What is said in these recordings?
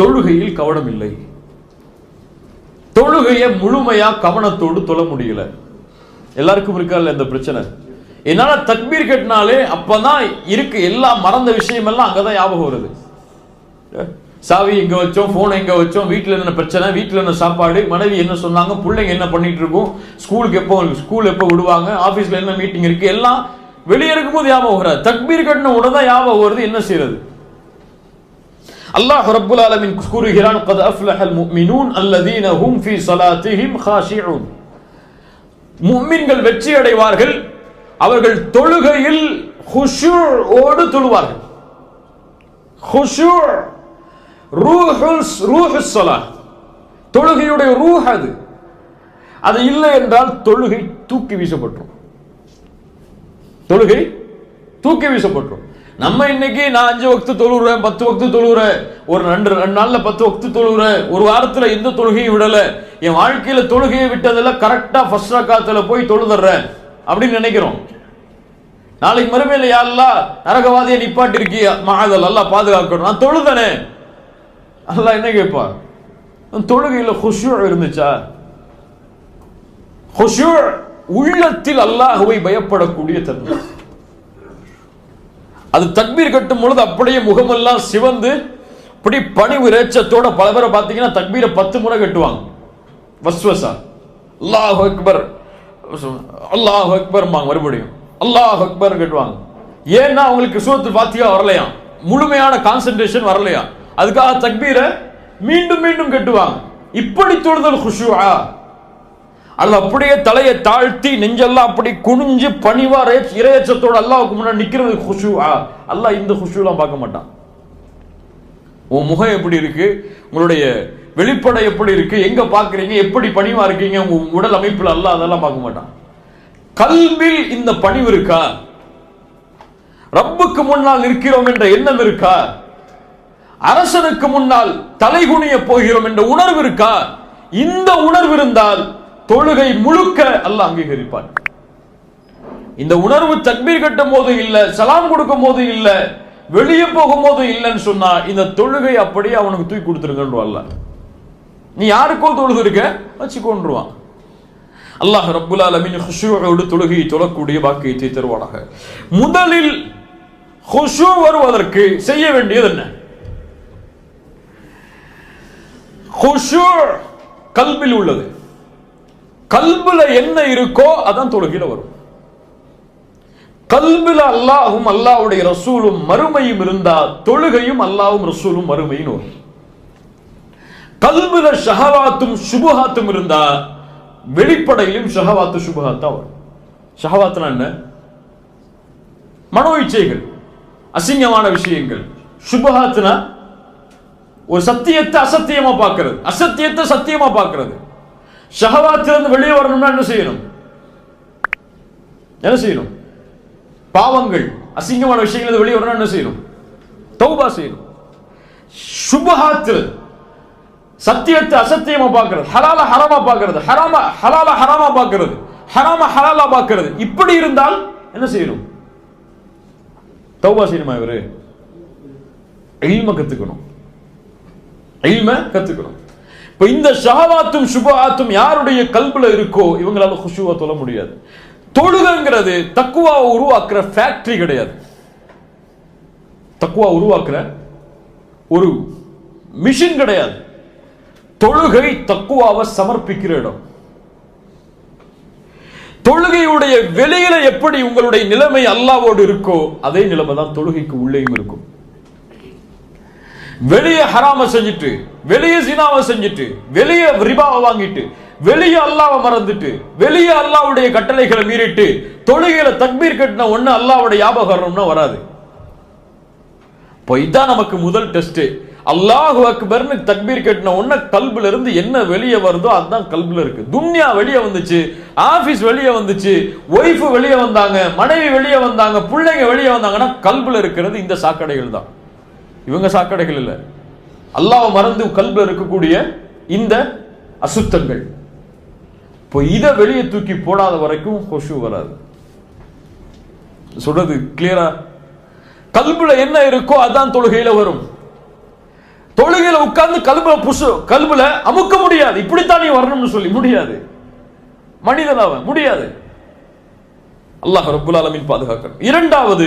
தொழுகையில் கவனம் இல்லை தொழுகையை முழுமையா கவனத்தோடு தொழ முடியல. எல்லாருக்கும் இருக்கா இந்த பிரச்சனை? என்னால தக்பீர் கட்டினாலே அப்பதான் இருக்கு எல்லாம் மறந்த விஷயம் எல்லாம் அங்கதான் ஞாபகம் வருது. சாவி எங்க வச்சோம் போன் எங்க வச்சோம் வீட்டுல என்ன பிரச்சனை வீட்டுல என்ன சாப்பாடு மனைவி என்ன சொன்னாங்க பிள்ளைங்க என்ன பண்ணிட்டு இருக்கும் ஸ்கூலுக்கு எப்போ ஸ்கூல் எப்போ விடுவாங்க ஆபீஸ்ல என்ன மீட்டிங் இருக்கு எல்லாம் வெளியே இருக்கும்போது ஞாபகம் வராது. தக்பீர் கட்டின உடனே தான் ஞாபகம் வருது என்ன செய்யறது அல்லாஹ் ரப்புல் ஆலமின் கூறுகிறான் கத் அஃப்லஹல் முஃமினூன் அல்லதீன ஹும் ஃபீ ஸலாத்திஹிம் ஹாஷிஊன் முஃமின்கள் வெற்றி அடைவார்கள் அவர்கள் தொழுகையில் ஹுஷூஓடு தொழுவார்கள். ஹுஷூ ரூஹுல் ரூஹுஸ் ஸலாத் தொழுகையுடைய ரூஹ் அது. அது இல்லை என்றால் தொழுகை தூக்கி வீசப்பட்டுரும். தொழுகை தூக்கி வீசப்பட்டுரும். நம்ம இன்னைக்கு நான் அஞ்சு வக்து தொழுகிறேன் பத்து வக்து தொழுகிறேன் ஒரு ரெண்டு ரெண்டு நாள்ல பத்து வக்து தொழுகிறேன் ஒரு வாரத்துல எந்த தொழுகையும் விடல. என் வாழ்க்கையில தொழுகையை விட்டதெல்லாம் கரெக்டா ஃபர்ஸ்ட் ரக்காத்துல போய் தொழுதுறேன் அப்படின்னு நினைக்கிறோம். நாளைக்கு மறுமையில யாரெல்லாம் நரகவாதியை நிப்பாட்டி இருக்கிய மகாதல் எல்லாம் பாதுகாக்கணும். நான் தொழுதனே. அதெல்லாம் என்ன கேட்பா? தொழுகையில் தொழுகையில ஹுஷூ இருந்துச்சா? ஹுஷூ உள்ளத்தில் அல்லாஹுவை பயப்படக்கூடிய தன்மை. அது தக்பீர் கட்டும் பொழுது அப்படியே முகமெல்லாம் சிவந்து இப்படி பணிவு ரேச்சத்தோட பல பேரை பார்த்தீங்கன்னா தக்பீரை பத்து முறை கட்டுவாங்க. வஸ்வசா. அல்லாஹ் அக்பர். அல்லாஹ் அக்பர் மறுபடியும். அல்லாஹ் அக்பர் கட்டுவாங்க. ஏன்னா அவங்களுக்கு சூரத்து பாத்தியா வரலையா? முழுமையான கான்சென்ட்ரேஷன் வரலையா? அதுக்காக தக்பீரை மீண்டும் மீண்டும் கட்டுவாங்க. இப்படி தொழுதல் குஷுவா அல்ல அப்படியே தலையை தாழ்த்தி நெஞ்செல்லாம் அப்படி குனிஞ்சு பணிவா ரே- இரையச்சத்தோட அல்லாஹ்வுக்கு முன்னாடி நிற்கிறது ஹுஷுவா அல்லாஹ் இந்த ஹுஷுலாம் பார்க்க மாட்டான். உன் முகம் எப்படி இருக்கு? உங்களுடைய வெளிப்படை எப்படி இருக்கு? எங்க பாக்குறீங்க எப்படி பணிவா இருக்கீங்க? உங்க உடல் அமைப்புல அல்ல அதெல்லாம் பார்க்க மாட்டான். கல்வில் இந்த பணிவு இருக்கா? ரப்புக்கு முன்னால் நிற்கிறோம் என்ற எண்ணம் இருக்கா? அரசனுக்கு முன்னால் தலைகுனிய போகிறோம் என்ற உணர்வு இருக்கா? இந்த உணர்வு இருந்தால் தொழுகை முழுக்க அல்லாஹ் அங்கீகரிப்பான். இந்த உணர்வு தக்பீர் கட்டும் போது இல்ல சலாம் கொடுக்கும் போது இல்ல வெளியே போகும் போது இல்லைன்னு சொன்னா இந்த தொழுகை அப்படியே அவனுக்கு தூக்கி கொடுத்துருங்கன்னு நீ யாருக்கோ தொழுது இருக்க? வச்சுக்கொண்டுருவான் அல்லாஹ் ரப்புல் அலமின் ஹுஷூவோடு தொழுகையை தொழக்கூடிய பாக்கியத்தை தருவானாக. முதலில் ஹுஷூ வருவதற்கு செய்ய வேண்டியது என்ன? ஹுஷூ கல்பில் உள்ளது. கல்புல என்ன இருக்கோ அதான் தொழுகையில வரும். கல்பில அல்லாஹும் அல்லாவுடைய ரசூலும் மறுமையும் இருந்தா தொழுகையும் அல்லாவும் ரசூலும் மறுமையும் வரும். கல்புல ஷஹவாத்தும் சுபஹாத்தும் இருந்தா வெளிப்படையிலும் ஷஹவாத்து சுபஹாத்தா வரும். ஷஹவாத்னா என்ன? மனோ இச்சைகள் அசிங்கமான விஷயங்கள். சுபஹாத்னா ஒரு சத்தியத்தை அசத்தியமா பார்க்கிறது. அசத்தியத்தை சத்தியமா பார்க்கிறது. ஷஹவாத்திலிருந்து வெளியே வரணும்னா என்ன செய்யணும்? என்ன செய்யணும்? பாவங்கள் அசிங்கமான விஷயங்கள் வெளியே வரணும் என்ன செய்யணும்? தௌபா செய்யணும். சுபஹாத்தில் சத்தியத்தை அசத்தியமா பார்க்கறது. ஹலால ஹராமா பார்க்கறது. ஹராம ஹலால ஹராமா பார்க்கறது. ஹராம ஹலாலா பார்க்கறது. இப்படி இருந்தால் என்ன செய்யணும்? தௌபா செய்யணுமா இவரு? இல்ம கத்துக்கணும். இல்ம கத்துக்கணும். இப்ப இந்த ஷஹவாத்தும் சுபஹாத்தும் யாருடைய கல்புல இருக்கோ இவங்களால குஷுவா தொழ முடியாது. தொழுகங்கிறது தக்குவா உருவாக்குற ஃபேக்டரி கிடையாது. தக்குவா உருவாக்குற ஒரு மிஷின் கிடையாது. தொழுகை தக்குவாவை சமர்ப்பிக்கிற இடம். தொழுகையுடைய வெளியில எப்படி உங்களுடைய நிலைமை அல்லாவோடு இருக்கோ அதே நிலைமை தான் தொழுகைக்கு உள்ளேயும் இருக்கும். வெளியே ஹராம செஞ்சுட்டு வெளியே சினாவை செஞ்சுட்டு வெளியே ரிபாவை வாங்கிட்டு வெளியே அல்லாவை மறந்துட்டு வெளியே அல்லாவுடைய கட்டளைகளை மீறிட்டு தொழுகையில தக்பீர் கட்டின ஒண்ணு அல்லாவுடைய ஞாபகம் வராது. இப்போ இதான் நமக்கு முதல் டெஸ்ட் அல்லாஹு அக்பர்னு தக்பீர் கட்டின உடனே கல்புல இருந்து என்ன வெளியே வருதோ அதுதான் கல்புல இருக்கு. துன்யா வெளியே வந்துச்சு ஆபீஸ் வெளியே வந்துச்சு ஒய்ஃப் வெளியே வந்தாங்க மனைவி வெளியே வந்தாங்க பிள்ளைங்க வெளியே வந்தாங்கன்னா கல்புல இருக்கிறது இந்த சாக்கடைகள் தான். இவங்க சாக்கடைகள் இல்ல. அல்லாவை மறந்து கல்புல இருக்கக்கூடிய இந்த அசுத்தங்கள். இப்போ இதை வெளியே தூக்கி போடாத வரைக்கும் கொசு வராது. சொல்றது கிளியரா கல்புல என்ன இருக்கோ அதான் தொழுகையில வரும். தொழுகையில உட்கார்ந்து கல்புல புசு கல்புல அமுக்க முடியாது. இப்படித்தான் நீ வரணும்னு சொல்லி முடியாது. மனிதனாவ முடியாது. அல்லாஹ் ரபுல் ஆலமீன் பாதுகாக்கணும். இரண்டாவது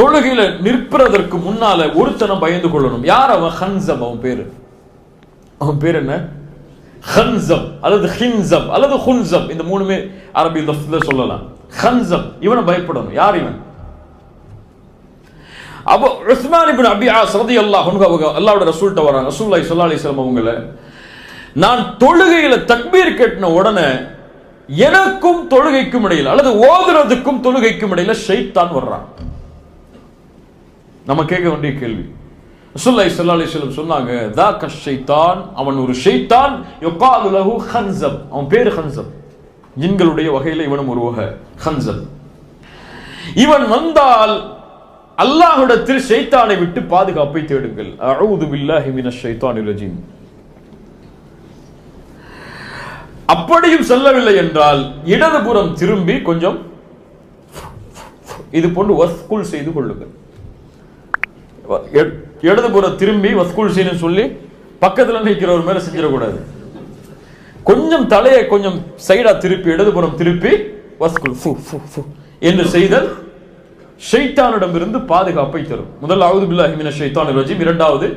தொழுகையில நிற்பதற்கு முன்னால ஒருத்தனை பயந்து கொள்ளணும். யார் அவன்? ஹன்சம் அவன் பேரு. அவன் பேர் என்ன? ஹன்சம் அல்லது ஹின்சம் அல்லது ஹுன்சம். இந்த மூணுமே அரபி சொல்லலாம். ஹன்சம் இவனை பயப்படணும். யார் இவன்? அப்போ உஸ்மான் இப்னு அபி ஆஸ் ரலியல்லாஹு அன்ஹு அவங்க அல்லாவோட ரசூல்ட்ட வராங்க. ரசூல்லாய் சொல்லா அலைஹி அவங்கள நான் தொழுகையில தக்பீர் கட்டின உடனே எனக்கும் தொழுகைக்கும் இடையில அல்லது ஓதுறதுக்கும் தொழுகைக்கும் இடையில ஷைத்தான் வர்றான். நம்ம கேட்க வேண்டிய கேள்வி. ரசூலுல்லாஹி ஸல்லல்லாஹு அலைஹி சொன்னாங்க தாக்க ஷைத்தான் அவன் ஒரு ஷைத்தான் யொக்காது லஹு ஹன்சப் அவன் பேர் ஹன்சப் ஜின்களுடைய வகையில இவனும் ஒரு வகை ஹன்சப் இவன் வந்தால் அல்லாஹ்விடத்தில் ஷைத்தானை விட்டு பாதுகாப்பை தேடுங்கள். அழுது பில்லாஹி மின ஷைத்தான் ரஜீம். அப்படியும் செல்லவில்லை என்றால் இடதுபுறம் திரும்பி கொஞ்சம் இது போன்று வஸ்குல் செய்து கொள்ளுங்கள். இடதுபுற திரும்பி வஸ்கூல் செய்யணும் சொல்லி பக்கத்துல நிற்கிறவர் மேல செஞ்சிடக்கூடாது. கொஞ்சம் தலையை கொஞ்சம் சைடா திருப்பி இடதுபுறம் திருப்பி வஸ்குல் ஃபு ஃபு ஃபு என்று செய்தல் ஷைத்தானிடமிருந்து பாதுகாப்பை தரும். முதலாவது பில்லாஹிமின ஷைத்தான் ரஜீம் இரண்டாவது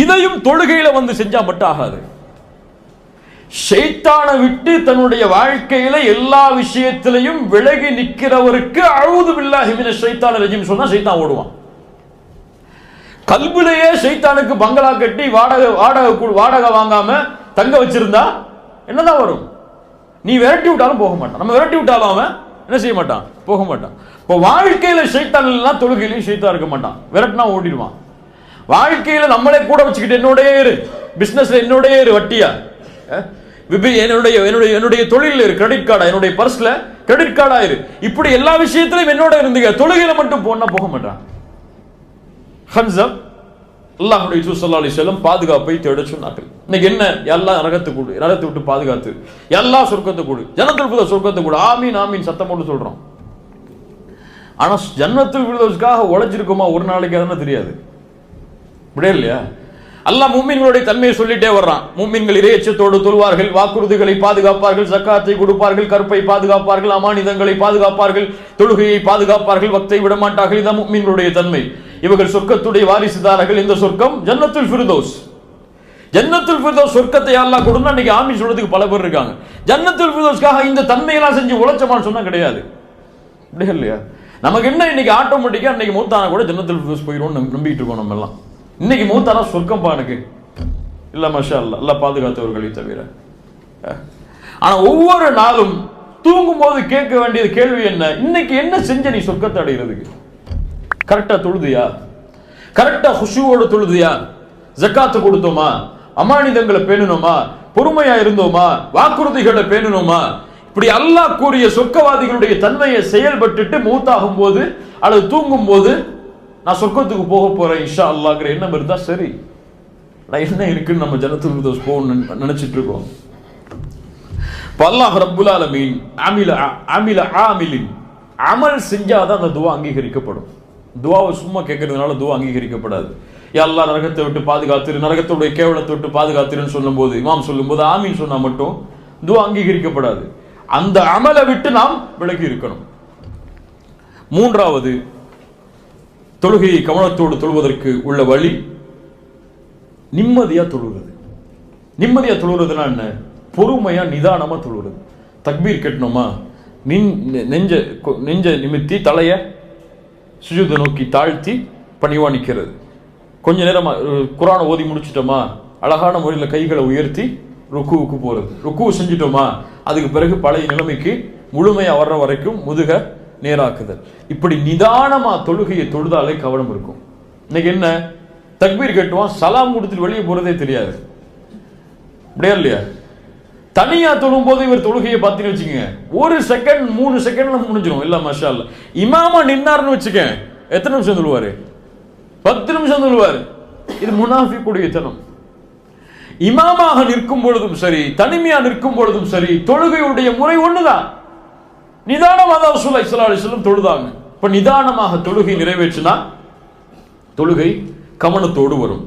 இதையும் தொழுகையில வந்து செஞ்சா மட்டும் ஆகாது. ஷைத்தானை விட்டு தன்னுடைய வாழ்க்கையில எல்லா விஷயத்திலையும் விலகி நிற்கிறவருக்கு அழுது பில்லாஹி மினஷ் ஷைத்தானிர் ரஜீம் சொன்னா ஷைத்தான் ஓடுவான். கல்விலேயே ஷைத்தானுக்கு பங்களா கட்டி வாடகை வாடகை வாடகை வாங்காம தங்க வச்சிருந்தா என்னதான் வரும்? நீ விரட்டி விட்டாலும் போக மாட்டான். நம்ம விரட்டி விட்டாலும் அவன் என்ன செய்ய மாட்டான்? போக மாட்டான். இப்போ வாழ்க்கையில ஷைத்தான் இல்லைன்னா தொழுகையிலையும் ஷைத்தான் இருக்க மாட்டான். விரட்டினா ஓடிடுவான். வாழ்க்கையில நம்மளே கூட வச்சுக்கிட்டு என்னோடயே இரு. பிசினஸ்ல என்னோடயே இரு வட்டியா? என்னுடைய என்னுடைய என்னுடைய தொழில் இரு கிரெடிட் கார்டா என்னுடைய பர்ஸ்ல கிரெடிட் கார்டா இரு. இப்படி எல்லா விஷயத்திலையும் என்னோட இருந்துங்க. தொழுகையில மட்டும் போனா போக மாட்டான். ஹன்சப் அல்லாஹ்வுடைய தூதர் ஸல்லல்லாஹு அலைஹி பாதுகாப்பை தேட சொன்னார்கள். இன்னைக்கு என்ன? எல்லாம் நரகத்தை கூடு நரகத்தை விட்டு பாதுகாத்து. எல்லா சொர்க்கத்தை கூடு. ஜனத்தில் புத சொர்க்கத்தை கூடு. ஆமீன் ஆமீன் சத்தம் போட்டு சொல்றோம். ஆனா ஜன்னத்தில் ஃபிர்தௌஸ்க்காக உழைச்சிருக்கோமா ஒரு நாளைக்கு அதெல்லாம் தெரியாது. இப்படியே இல்லையா அல்லா மூமின்களுடைய தன்மையை சொல்லிட்டே வர்றான். மூமின்கள் இறையச்சத்தோடு தொழுவார்கள் வாக்குறுதிகளை பாதுகாப்பார்கள் சக்காத்தை கொடுப்பார்கள் கருப்பை பாதுகாப்பார்கள் அமானிதங்களை பாதுகாப்பார்கள் தொழுகையை பாதுகாப்பார்கள் வக்தை விடமாட்டார்கள். இதான் மூமின்களுடைய தன்மை. இவர்கள் சொர்க்கத்துடைய வாரிசுதாரர்கள். இந்த சொர்க்கம் ஜன்னத்துல் ஃபிருதோஸ். ஜன்னத்துல் ஃபிருதோஸ் சொர்க்கத்தை அல்லாஹ் கொடுனா இன்னைக்கு ஆமி சொல்றதுக்கு பல பேர் இருக்காங்க. ஜன்னத்துல் ஃபிருதோஸ்க்காக இந்த தன்மையெல்லாம் செஞ்சு உழைச்சமான்னு சொன்னா கிடையாது. இல்லையா? நமக்கு என்ன இன்னைக்கு ஆட்டோமேட்டிக்காக இன்னைக்கு மூத்தான கூட ஜன்னத்துல் ஃபிர்தோஸ் போயிடும்னு நம்பி- நம்பிட்டு இருக்கோம் நம்ம எல்லாம் இன்னைக்கு மூத்தானா சொர்க்கம் பானுக்கு இல்லை மஷா அல்லா அல்ல பாதுகாத்தவர்களை தவிர ஆனால் ஒவ்வொரு நாளும் தூங்கும் போது கேட்க வேண்டியது கேள்வி என்ன? இன்னைக்கு என்ன செஞ்ச நீ சொர்க்கத்தை அடைகிறதுக்கு கரெக்டாக தொழுதியா? கரெக்டாக ஹுஷுவோட தொழுதியா? ஜக்காத்து கொடுத்தோமா? அமானிதங்களை பேணுனோமா? பொறுமையா இருந்தோமா? வாக்குறுதிகளை பேணுனோமா? இப்படி அல்லாஹ் கூறிய சொர்க்கவாதிகளுடைய தன்மையை செயல்பட்டுட்டு மூத்தாகும் போது அல்லது தூங்கும் போது நான் சொர்க்கத்துக்கு போக போறேன் இஷா அல்லாங்கிற எண்ணம் இருந்தா சரி. நான் என்ன இருக்குன்னு நம்ம ஜனத்துல் ஃபிர்தௌஸ் போகணும்னு நினைச்சிட்டு இருக்கோம். பல்லாஹ் ரப்புல் ஆலமீன் அமில அமில ஆமிலின் அமல் செஞ்சாதான் அந்த துவா அங்கீகரிக்கப்படும். துவாவை சும்மா கேட்கறதுனால துவா அங்கீகரிக்கப்படாது. எல்லா நரகத்தை விட்டு பாதுகாத்துரு நரகத்துடைய கேவலத்தை விட்டு பாதுகாத்துருன்னு சொல்லும்போது இமாம் சொல்லும்போது ஆமீன் சொன்னால் மட்டும் துவா அங்கீகரிக்கப்படாது. அந்த அமலை விட்டு நாம் விலகி இருக்கணும். மூன்றாவது தொழுகையை கவனத்தோடு தொழுவதற்கு உள்ள வழி நிம்மதியாக தொழுகிறது. நிம்மதியாக தொழுகிறதுனா என்ன? பொறுமையாக நிதானமாக தொழுகிறது. தக்பீர் கட்டணுமா? நின் நெஞ்ச கொ- நெஞ்ச நிமித்தி தலையை சுஜுதை நோக்கி தாழ்த்தி பணிவா நிற்கிறது கொஞ்ச நேரமாக குரானை ஓதி முடிச்சிட்டோமா? அழகான முறையில் கைகளை உயர்த்தி ருக்குவுக்கு போகிறது ருக்கு செஞ்சிட்டோமா? அதுக்கு பிறகு பழைய நிலைமைக்கு முழுமையாக வர்ற வரைக்கும் முதுக நேராக்குதல். இப்படி நிதானமா தொழுகையை தொழுதாலே கவனம் இருக்கும். இன்னைக்கு என்ன? தக்பீர் கட்டுவான் சலாம் கொடுத்துட்டு வெளியே போறதே தெரியாது. அப்படியா இல்லையா? தனியா தொழும் போது இவர் தொழுகையை பார்த்தீங்கன்னு வச்சுக்கோங்க. ஒரு செகண்ட் மூணு செகண்ட்ல முடிஞ்சிடும் இல்ல மஷா இல்ல இமாமா நின்னார்னு வச்சுக்க எத்தனை நிமிஷம் சொல்லுவார் பத்து நிமிஷம் சொல்லுவார் இது முனாஃபிக்குடைய தனம். இமாமாக நிற்கும் பொழுதும் சரி தனிமையா நிற்கும் பொழுதும் சரி தொழுகையுடைய முறை ஒண்ணுதான். நிதானமாக தான் ரசூலுல்லாஹி ஸல்லல்லாஹு அலைஹி தொழுதாங்க. இப்போ நிதானமாக தொழுகை நிறைவேற்றினா தொழுகை கவனத்தோடு வரும்.